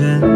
젠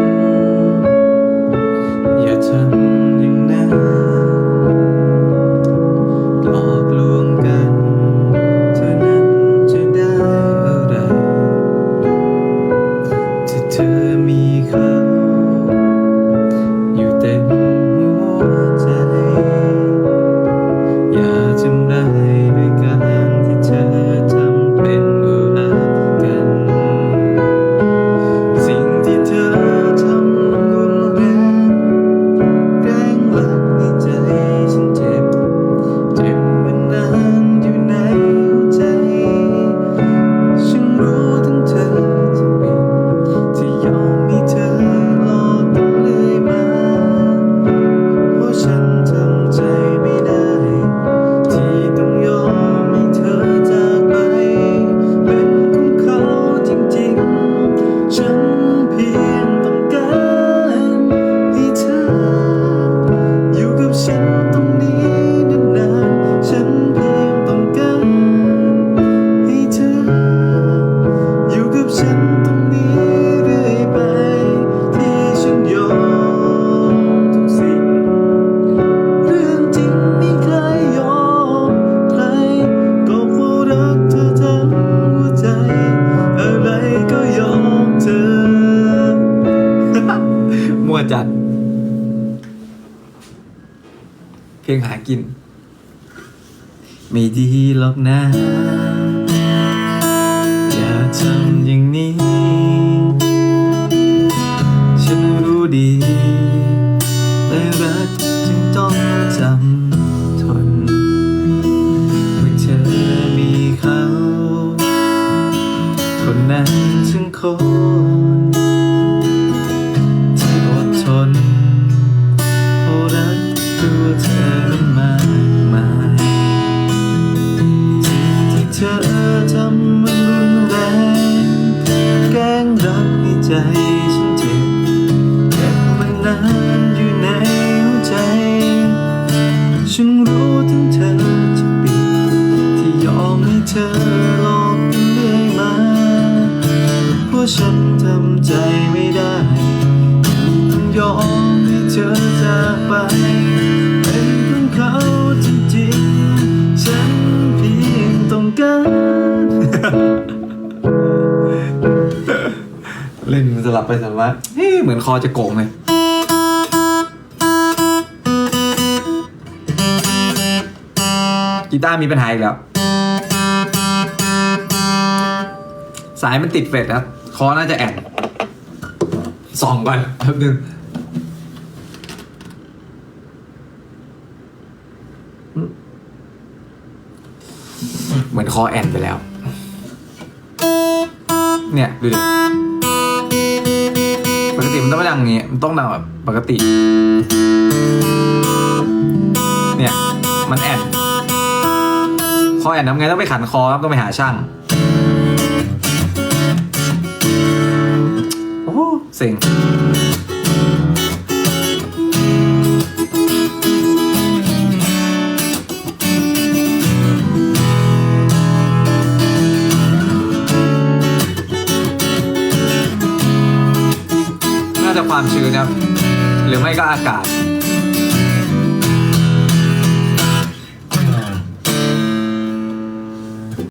มัวจัด เพลงหากิน ไม่ดีหรอกนะ อย่าทำอย่างนี้ ฉันรู้ดีแต่รักจึงต้องจำทนเมื่อเธอมีเขา คนนั้นจึงคง ฉันทำใจไม่ได้ต้องยอมให้เธอจากไป เป็นของเขาจริงๆ ฉันเพียงต้องการ เล่นสลับไปสลับมาเฮ้เหมือนคอจะโก่งเลยกีตาร์มีปัญหาอีกแล้ว สายมันติดเฟดครับ คอน่าจะแอนส่องก่อนแป๊บนึงเหมือนคอแอนไปแล้ว เนี่ย ดูดิ ปกติมันต้องไม่ดังอย่างงี้ มันต้องดังแบบปกติ เนี่ย มันแอน คอแอนทำไงต้องไปขันคอครับต้องไปหาช่าง เซ็งน่าจะความชื้นครับ หรือไม่ก็อากาศ